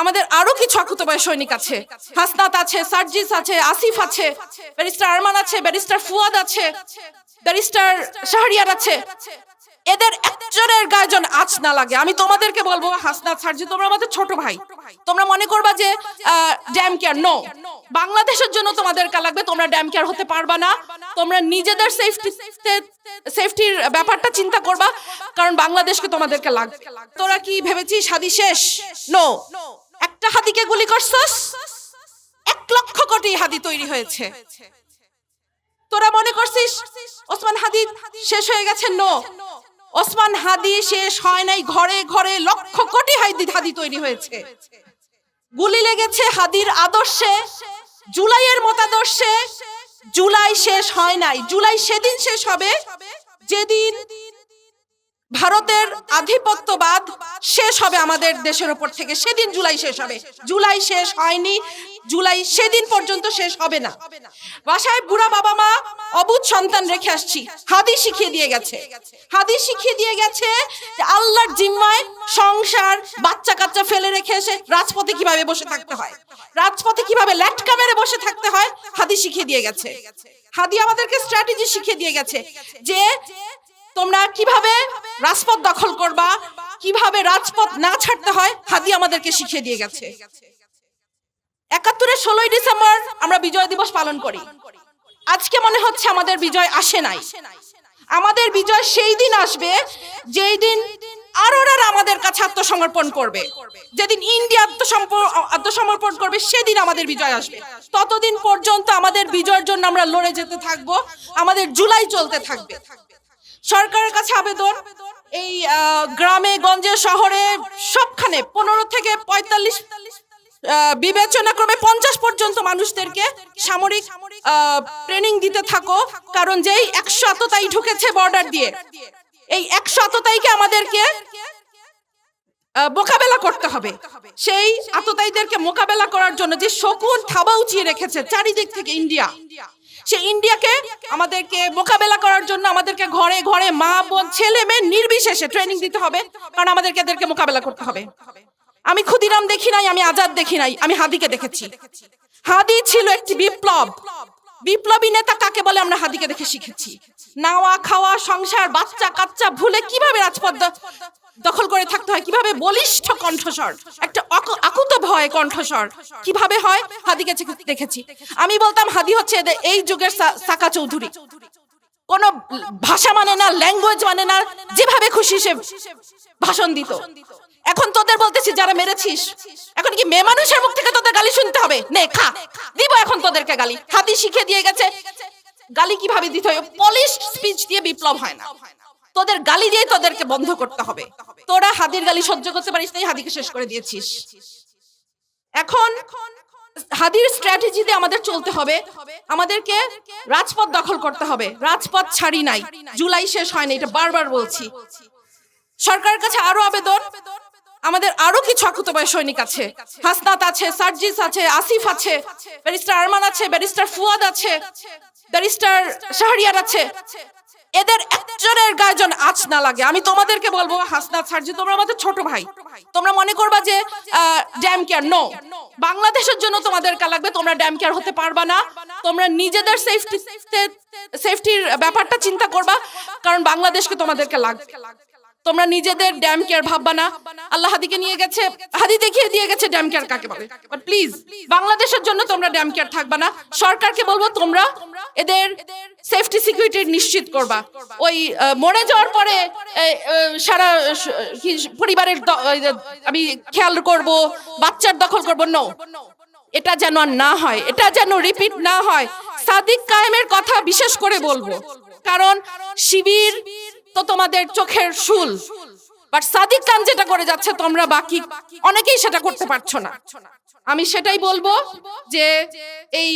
আমাদের আরও কিছু আকুতবায় সৈনিক আছে। হাসনাত আছে, সার্জিস আছে, আসিফ আছে, ব্যারিস্টার আরমান আছে, ব্যারিস্টার ফুয়াদ আছে, ব্যারিস্টার শাহরিয়ার আছে। এদের একজনের গায়ে আজ না লাগে। আমি তোমাদেরকে বলব, হাসনাত সার্জি তোমরা আমাদের ছোট ভাই। তোমরা মনে করবা যে ড্যাম কেয়ার, নো। বাংলাদেশের জন্য তোমাদেরকে লাগবে, তোমরা ড্যাম কেয়ার হতে পারবা না। তোমরা নিজেদের সেফটি সেফটির ব্যাপারটা চিন্তা করবা, কারণ বাংলাদেশকে তোমাদেরকে লাগবে। তোরা কি ভেবেছিস, হাদি শেষ? নো। একটা হাদিকে গুলি করছস? এক লক্ষ কোটি হাদি তৈরি হয়েছে। তোরা মনে করছিস ওসমান হাদি শেষ হয়ে গেছে? নো। ওসমান হাদি শেষ হয় নাই, ঘরে ঘরে লক্ষ কোটি হাদি হাদি তৈরি হয়েছে। গুলি লেগেছে হাদির আদর্শে, জুলাইয়ের মতাদর্শে। জুলাই শেষ হয় নাই। জুলাই সেদিন শেষ হবে, যেদিন ভারতের আধিপত্যবাদ শেষ হবে আমাদের দেশের উপর থেকে। সেদিন জুলাই শেষ হবে। জুলাই শেষ হয়নি। জুলাই সেদিন পর্যন্ত শেষ হবে না। বাসায় বুড়া বাবা মা, অবুধ সন্তান রেখে আসছি। হাদি শিখিয়ে দিয়ে গেছে। হাদি শিখিয়ে দিয়ে গেছে যে আল্লাহর জিম্মায় সংসার বাচ্চা কাচ্চা ফেলে রেখে এসে রাজপথে কীভাবে বসে থাকতে হয়? রাজপথে কীভাবে ল্যাটকা মেরে বসে থাকতে হয়? হাদি শিখিয়ে দিয়ে গেছে। হাদি আমাদেরকে স্ট্র্যাটেজি শিখিয়ে দিয়ে গেছে যে তোমরা কীভাবে রাজপথ দখল করবা? কীভাবে রাজপথ না ছাড়তে হয়? হাদি আমাদেরকে শিখিয়ে দিয়ে গেছে। একাত্তরের ষোলোই ডিসেম্বর আমরা বিজয় দিবস পালন করি। আজকে মনে হচ্ছে আমাদের বিজয় আসে নাই। আমাদের বিজয় সেই দিন আসবে যেই দিন আরোরা আমাদের কাছে আত্মসমর্পণ করবে। যেদিন ইন্ডিয়া আত্মসমর্পণ করবে, সেদিন আমাদের বিজয় আসবে। ততদিন পর্যন্ত আমাদের বিজয়ের জন্য আমরা লড়ে যেতে থাকব। আমাদের জুলাই চলতে থাকবে। সরকারের কাছে আবেদন। এই গ্রামে, গঞ্জে, শহরে সবখানে পনেরো থেকে পঁয়তাল্লিশ বিবেচনা ক্রমে পঞ্চাশ পর্যন্ত মানুষদেরকে সামরিক ট্রেনিং দিতে থাকো। কারণ যেই একশো আততাই ঢুকেছে বর্ডার দিয়ে, এই একশো আততাইকে আমাদেরকে মোকাবেলা করতে হবে। সেই আততায়ীদেরকে মোকাবেলা করার জন্য যে শকুন থাবা উঁচিয়ে রেখেছে চারিদিক থেকে ইন্ডিয়া সেই ইন্ডিয়াকে আমাদেরকে মোকাবেলা করার জন্য আমাদেরকে ঘরে ঘরে মা, বোন, ছেলে, মেয়ে নির্বিশেষে ট্রেনিং দিতে হবে, কারণ আমাদেরকে এদেরকে মোকাবেলা করতে হবে। আমি ক্ষুদিরাম দেখি নাই, আমি আজাদ দেখি নাই, আমি হাদিকে দেখেছি। হাদি ছিল একটি বিপ্লব। বিপ্লবী নেতা কাকে বলে আমরা হাদিকে দেখে শিখেছি। নাওয়া, খাওয়া, সংসার বাচ্চা কাচ্চা ভুলে কীভাবে রাজপথ দখল করে থাকতে হয়। কীভাবে বলিষ্ঠ কণ্ঠস্বর, একটা আকুত ভয় কণ্ঠস্বর, কীভাবে হয়? হাদিকে দেখেছি। আমি বলতাম, হাদি হচ্ছে এই যুগের সাকা চৌধুরী। কোন ভাষা মানে না, ল্যাঙ্গুয়েজ মানে না, যেভাবে খুশি সে ভাষণ দিত। এখন তোদের বলতেছি, যারা মেরেছিস, এখন কি মেয়ে মানুষের মুখ থেকে তোদের গালি শুনতে হবে? নে, খা। দিব এখন তোদেরকে গালি। হাতি শিখে দিয়ে গেছে। গালি কীভাবে দিতে হয়? পলিশ স্পিচ দিয়ে বিপ্লব হয় না। তোদের গালি দিয়ে তোদেরকে বন্ধ করতে হবে। তোরা হাদির গালি সহ্য করতে পারিস তাই হাদিকে শেষ করে দিয়েছিস। এখন হাদির স্ট্র্যাটেজিতে আমাদের চলতে হবে। আমাদেরকে রাজপথ দখল করতে হবে। রাজপথ ছাড়ি নাই। জুলাই শেষ হয়নি এটা বারবার বলছি। সরকারের কাছে আরও আবেদন। আমাদের আরও কিছু আকুতবায় সৈনিক আছে। হাসনাত আছে, সার্জিস আছে, আসিফ আছে, ব্যারিস্টার আরমান আছে, ব্যারিস্টার ফুয়াদ আছে, ব্যারিস্টার শাহরিয়ার আছে। এদের একজনের গায়ে আজ না লাগে। আমি তোমাদেরকে বলব, হাসনাত সার্জি, তোমরা আমাদের ছোট ভাই। তোমরা মনে করবা যে ড্যাম কেয়ার নো বাংলাদেশের জন্য তোমাদের তোমাদেরকে লাগবে, তোমরা ড্যাম কেয়ার হতে পারবা না। তোমরা নিজেদের সেফটি সেফটির ব্যাপারটা চিন্তা করবা, কারণ বাংলাদেশকে তোমাদেরকে লাগবে। তোমরা নিজেদের ড্যাম কেয়ার ভাববা না। আল্লাহ হাদিকে নিয়ে গেছে। হাদি দেখিয়ে দিয়ে গেছে ড্যাম কেয়ার কাকে বলে। বাট প্লিজ বাংলাদেশের জন্য তোমরা ড্যাম কেয়ার থাকবা না। সরকারকে বলব তোমরা এদের সেফটি সিকিউরিটি নিশ্চিত করবা। ওই মরে যাওয়ার পরে সারা পরিবারের আমি খেয়াল করব, বাচ্চার দখল করব। নো এটা যেন না হয়, এটা যেন রিপিট না হয়। সাদিক কায়েমের কথা বিশেষ করে বলব। কারণ শিবির তো তোমাদের চোখের শুল। বাট সাদিক খান যেটা করে যাচ্ছে, তোমরা বাকি অনেকেই সেটা করতে পারছ না। আমি সেটাই বলব যে এই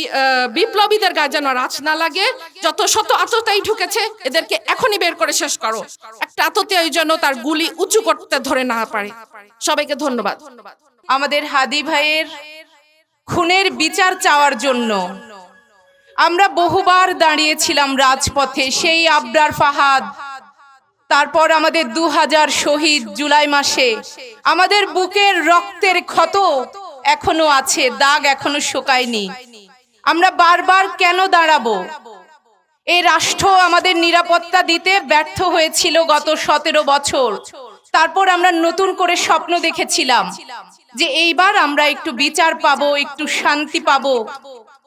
বিপ্লবীদের গায়ে যেন রাজ না লাগে, যত শত আততাই ঢুকেছে, এদেরকে এখনই বের করে শেষ করো। একটা আততাই যেন তার গুলি উঁচু করতে ধরে না পারে। সবাইকে ধন্যবাদ। আমাদের হাদি ভাইয়ের খুনের বিচার চাওয়ার জন্য আমরা বহুবার দাঁড়িয়েছিলাম রাজপথে, সেই আবরার ফাহাদ। তারপর আমাদের দু হাজার শহীদ জুলাই মাসে আমাদের বুকের রক্তের ক্ষত এখনও আছে, দাগ এখনও শোকায়নি। আমরা বারবার কেন দাঁড়াবো? এই রাষ্ট্র আমাদের নিরাপত্তা দিতে ব্যর্থ হয়েছিল গত সতেরো বছর। তারপর আমরা নতুন করে স্বপ্ন দেখেছিলাম যে এইবার আমরা একটু বিচার পাবো, একটু শান্তি পাবো।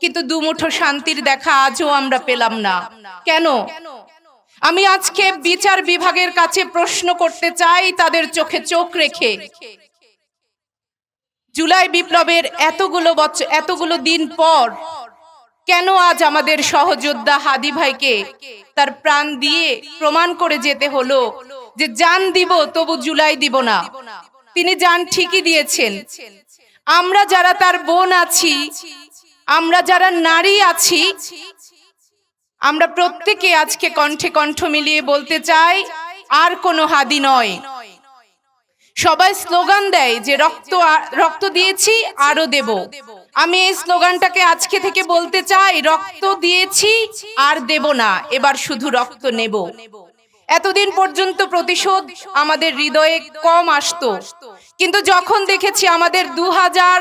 কিন্তু দুমুঠো শান্তির দেখা আজও আমরা পেলাম না। কেন? আমি আজকে বিচার বিভাগের কাছে প্রশ্ন করতে চাই, তাদের চোখে চোখ রেখে। জুলাই বিপ্লবের এতগুলো বছর এতগুলো দিন পর কেন আজ আমাদের সহযোদ্ধা হাদি ভাইকে তার প্রাণ দিয়ে প্রমাণ করে যেতে হলো যে যান দিব তবু জুলাই দিব না? তিনি যান ঠিকই দিয়েছেন। আমরা যারা তার বোন আছি, আমরা যারা নারী আছি আমরা প্রত্যেকে আজকে কণ্ঠে কণ্ঠ মিলিয়ে বলতে চাই, আর কোনো হাদি নয়। সবাই স্লোগান দেয় যে রক্ত রক্ত দিয়েছি, আরও দেব। আমি এই স্লোগানটাকে আজকে থেকে বলতে চাই, রক্ত দিয়েছি, আর দেব না, এবার শুধু রক্ত নেব। এতদিন পর্যন্ত প্রতিশোধ আমাদের হৃদয়ে কম আসতো। কিন্তু যখন দেখেছি আমাদের দু হাজার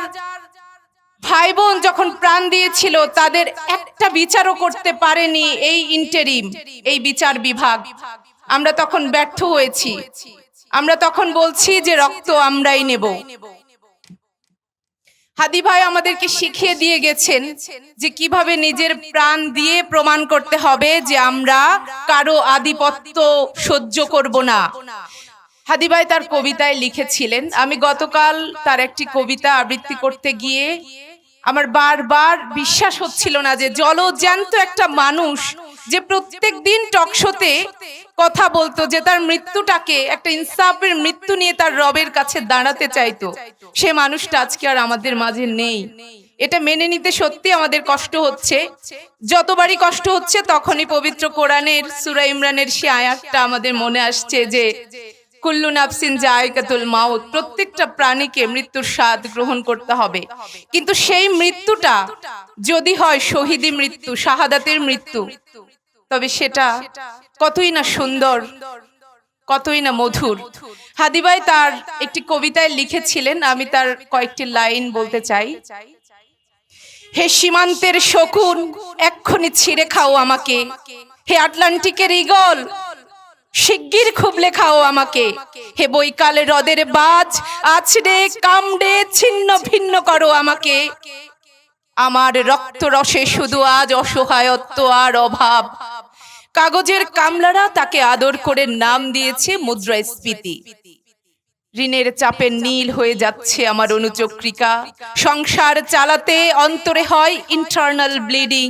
ভাই বোন যখন প্রাণ দিয়েছিল, তাদের একটা বিচারও করতে পারেনি এই ইন্টারিম এই বিচার বিভাগ। আমরা তখন ব্যর্থ হয়েছি। আমরা তখন বলছি যে, রক্ত আমরাই নেব। হাদি ভাই আমাদেরকে শিখিয়ে দিয়ে গেছেন যে, কীভাবে নিজের প্রাণ দিয়ে প্রমাণ করতে হবে যে, আমরা কারও আধিপত্য সহ্য করব না। হাদি ভাই তার কবিতায় লিখেছিলেন, আমি গতকাল তার একটি কবিতা আবৃত্তি করতে গিয়ে আমার বারবার বিশ্বাস হচ্ছিল না যে জলজ্যান্ত একটা মানুষ যে প্রত্যেক দিন টকশোতে কথা বলতো, যে তার মৃত্যুটাকে, একটা ইনসাফের মৃত্যু নিয়ে তার রবের কাছে দাঁড়াতে চাইতো। সে মানুষটা আজকে আর আমাদের মাঝে নেই। এটা মেনে নিতে সত্যি আমাদের কষ্ট হচ্ছে। যতবারই কষ্ট হচ্ছে, তখনই পবিত্র কোরআনের, সুরা ইমরানের সে আয়াতটা আমাদের মনে আসছে যে কুল্লু নাফসিন জায়কাতুল মাউত, প্রত্যেকটা প্রাণীকে মৃত্যুর স্বাদ গ্রহণ করতে হবে। কিন্তু সেই মৃত্যুটা যদি হয় শহীদি মৃত্যু, শাহাদাতের মৃত্যু, তবে সেটা কতই না সুন্দর, কতই না মধুর। হাদিবাই তার একটি কবিতায় লিখেছিলেন, আমি তার কয়েকটি লাইন বলতে চাই। হে সীমান্তের শকুন, এক্ষুনি ছিঁড়ে খাও আমাকে। হে আটলান্টিকের ইগল শিগগির খুবলে খাও আমাকে। হে বৈকালে হ্রদের বাজ আছড়ে কামড়ে ছিন্ন ভিন্ন করো আমাকে। আমার রক্ত রসে শুধু আজ অসহায়ত্ব আর অভাব। কাগজের কামলারা তাকে আদর করে নাম দিয়েছে মুদ্রাস্ফীতি ঋণের চাপে নীল হয়ে যাচ্ছে আমার অনুচক্রিকা। সংসার চালাতে অন্তরে হয় ইন্টারনাল ব্লিডিং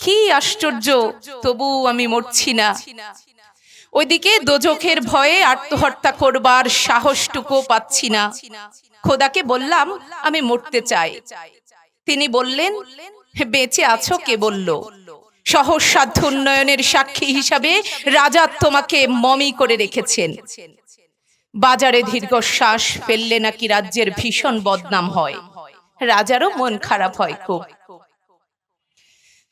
কি আশ্চর্য তবু আমি মরছি না। ওইদিকে দোজখের ভয়ে আত্মহত্যা করবার সাহসটুকু পাচ্ছি না। খোদাকে বললাম, আমি মরতে চাই। তিনি বললেন, বেঁচে আছো? কে বলল সহজ সাধ্য উন্নয়নের সাক্ষী হিসাবে রাজা তোমাকে মমি করে রেখেছেন। বাজারে দীর্ঘশ্বাস ফেললে নাকি রাজ্যের ভীষণ বদনাম হয়। রাজারও মন খারাপ হয় খুব।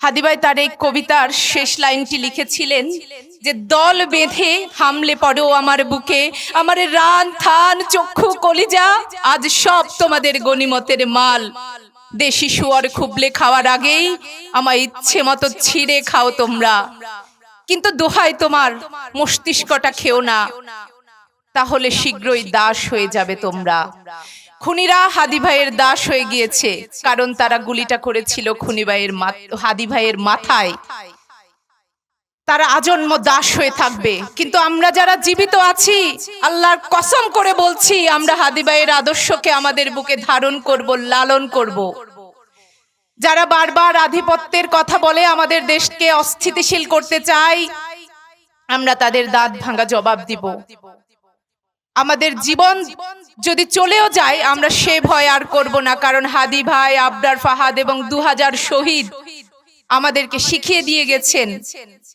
হাদিবাই তার এই কবিতার শেষ লাইনটি লিখেছিলেন যে, দল বেঁধে হামলে পড়ো আমার বুকে, আমার রান, থান, চক্ষু, কলিজা, আজ সব তোমাদের গণিমতের মাল। দেশি শুয়ার খুবলে খাওয়ার আগেই আমার ইচ্ছে মতো ছিঁড়ে খাও তোমরা। কিন্তু দোহাই তোমার মস্তিষ্কটা খেও না। তাহলে শীঘ্রই দাস হয়ে যাবে তোমরা। খুনিরা হাদি ভাইয়ের দাস হয়ে গিয়েছে, কারণ তারা গুলিটা করেছিল খুনি ভাইয়ের হাদি ভাইয়ের মাথায়। তারা আজন্ম দাস হয়ে থাকবে। কিন্তু আমরা যারা জীবিত আছি, আল্লাহর কসম করে বলছি, আমরা হাদি ভাইয়ের আদর্শকে আমাদের বুকে ধারণ করব, লালন করব। যারা বারবার আধিপত্যের কথা বলে আমাদের দেশকে অস্থিতিশীল করতে চায়, আমরা তাদের দাঁত ভাঙা জবাব দিব। আমাদের জীবন যদি চলেও যায় আমরা সে ভয় আর করব না। কারণ হাদি ভাই আবরার ফাহাদ এবং দু হাজার শহীদ আমাদেরকে শিখিয়ে দিয়ে গেছেন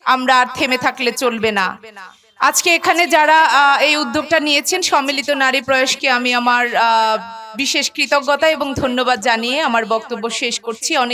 আমরা আর থেমে থাকলে চলবে না। আজকে এখানে যারা এই উদ্যোগটা নিয়েছেন সম্মিলিত নারী প্রয়াসকে আমি আমার আহ, বিশেষ কৃতজ্ঞতা এবং ধন্যবাদ জানিয়ে আমার বক্তব্য শেষ করছি। অনেক